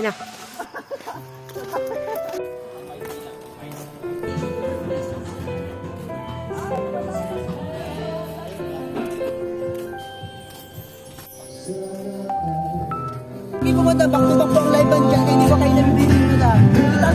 Yun na. Hindi ko mata, back to back po ang live band dyan. Hindi ko kayo nabibigin ko na. Kita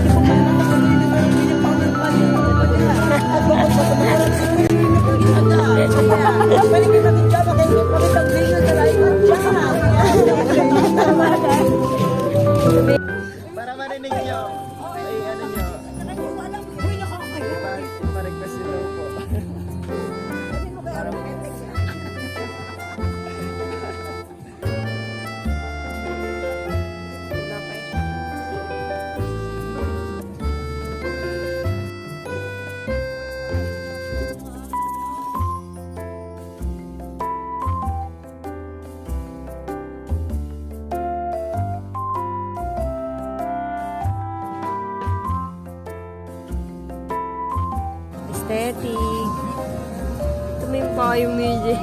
Music.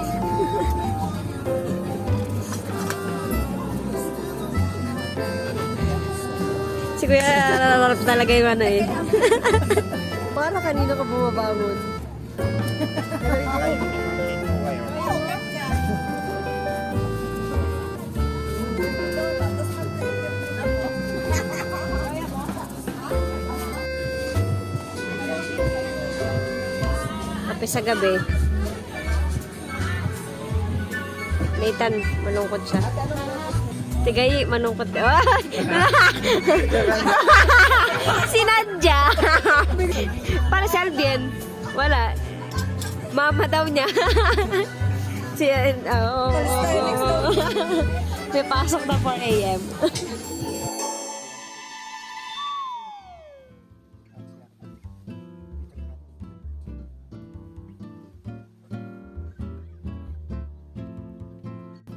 si Kuya, nararap talaga yung ano eh. Para kanino ka bumabangon? Kape sa gabi. Nathan, malungkot siya. Tigay, malungkot ka. Ay! si Nadja! Para si Albion. Wala. Mama daw niya. si, oh, May pasok na 4 a.m.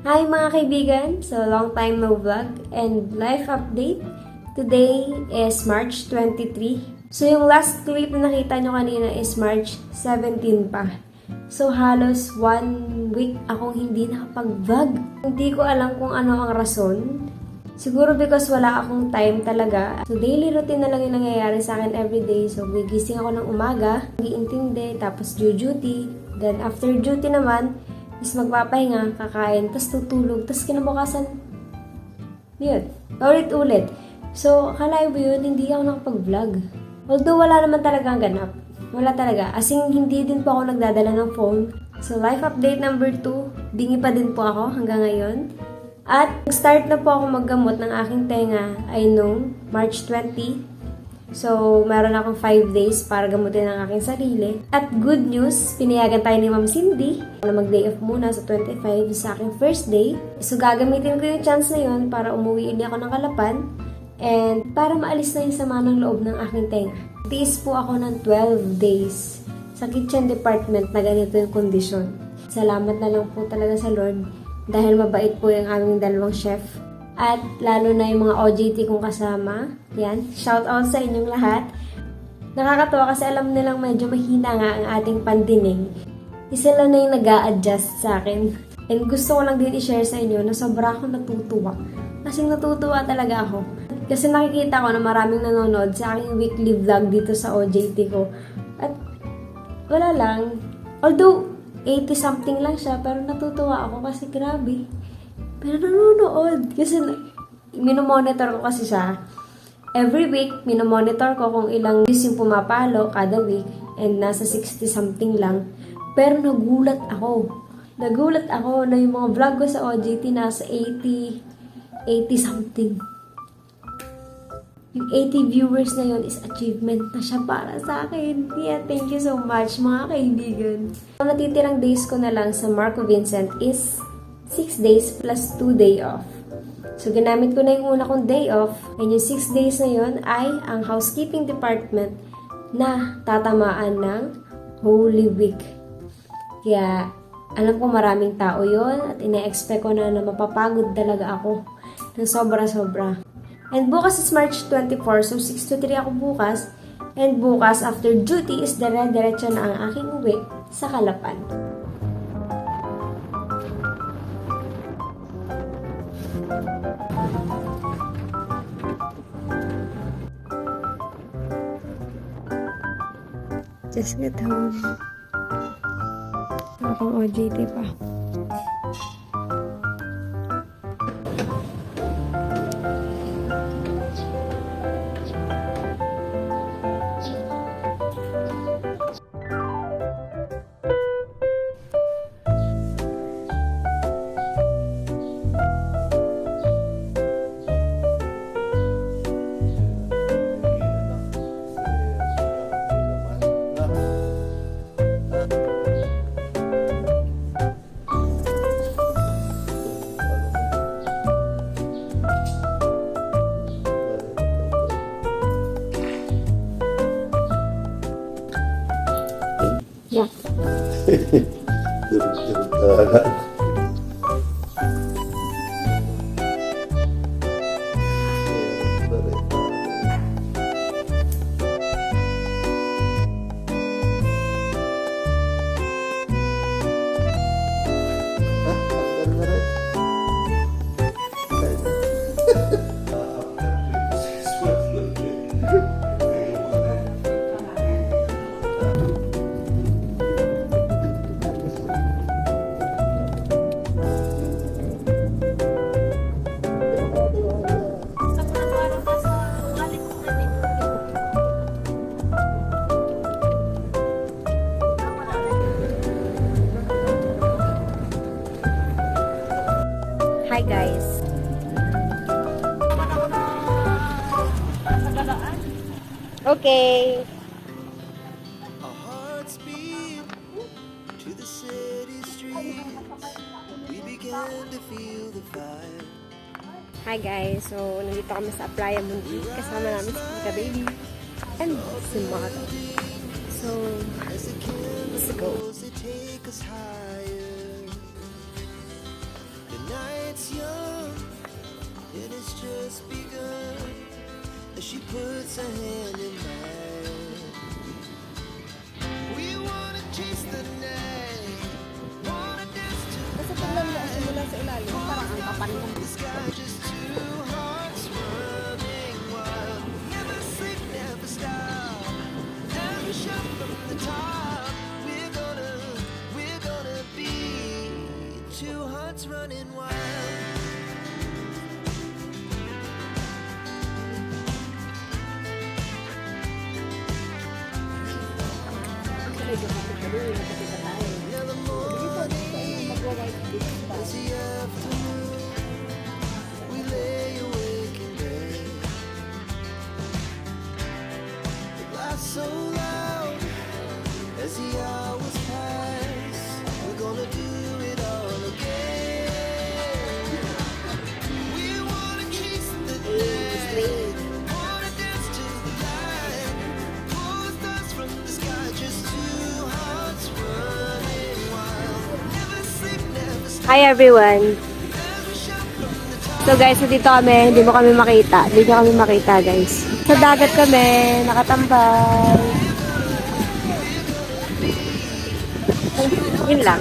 Hi mga kaibigan! So, long time no vlog and life update. Today is March 23. So, yung last clip na nakita nyo kanina is March 17 pa. So, halos one week akong hindi nakapag-vlog. Hindi ko alam kung ano ang rason. Siguro because wala akong time talaga. So, daily routine na lang yung nangyayari sa akin everyday. So, gigising ako ng umaga, giintindi, tapos due duty. Then, after duty naman, is magpapahinga, kakain, tapos tutulog, tapos kinabukasan, yun, paulit-ulit. So, akala mo yun, hindi ako nakapag-vlog. Although wala naman talaga ang ganap. Wala talaga. As in, hindi din po ako nagdadala ng phone. So, life update number 2, bingi pa din po ako hanggang ngayon. At, start na po ako maggamot ng aking tenga ay noong March 20. So, meron akong 5 days para gamutin ang aking sarili. At good news, pinayagan tayo ni Ma'am Cindy na mag-day off muna sa 25 sa aking first day. So, gagamitin ko yung chance na yun para umuwi uli ako ng Kalapan and para maalis na yung sama ng loob ng aking tenga. Tiis po ako ng 12 days sa kitchen department na ganito yung kondisyon. Salamat na lang po talaga sa Lord dahil mabait po yung aming dalawang chef at lalo na yung mga OJT kong kasama. Yan, shout out sa inyong lahat. Nakakatawa kasi alam nilang medyo mahina nga ang ating pandinig. Isa lang na yung nag adjust sa akin. And gusto ko lang din i-share sa inyo na sobra akong natutuwa. Kasi natutuwa talaga ako. Kasi nakikita ko na maraming nanonood sa aking weekly vlog dito sa OJT ko. At wala lang. Although, 80 something lang siya, pero natutuwa ako kasi grabe. Pero nanonood. Kasi minomonitor ko kasi siya. Every week, minomonitor ko kung ilang views yung pumapalo kada week and nasa 60 something lang. Pero nagulat ako. Nagulat ako na yung mga vlog ko sa OJT nasa 80, 80 something. Yung 80 viewers na yun is achievement na siya para sa akin. Yeah, thank you so much mga kaibigan. Ang natitirang days ko na lang sa Marco Vincent is 6 days plus 2 day off. So, ginamit ko na yung una kong day off. And yung 6 days na yun ay ang housekeeping department na tatamaan ng Holy Week. Kaya, alam ko maraming tao yon at ine-expect ko na na mapapagod talaga ako ng sobra-sobra. And bukas is March 24, so 6 to 3 ako bukas. And bukas, after duty, is dire-diretso na ang aking uwi sa Kalapan. Just get home. Akong OJT pa. 呵呵，对不起，呵呵。Feel the fire. Hi guys. So, nandito kami sa Playa Mundi. Kasama namin si Tita Baby. And si Mata. So, let's go. Night's young, and it's just begun. As she puts her hand in mine. We wanna chase the night. Wanna dance to Kasi tingnan mo ang mula sa ilalim, parang ang kapal mo. the so loud as the Hi everyone. So guys, dito kami, hindi mo kami makita. Hindi nyo kami makita guys. Sa dagat kami, nakatambay. Yun lang.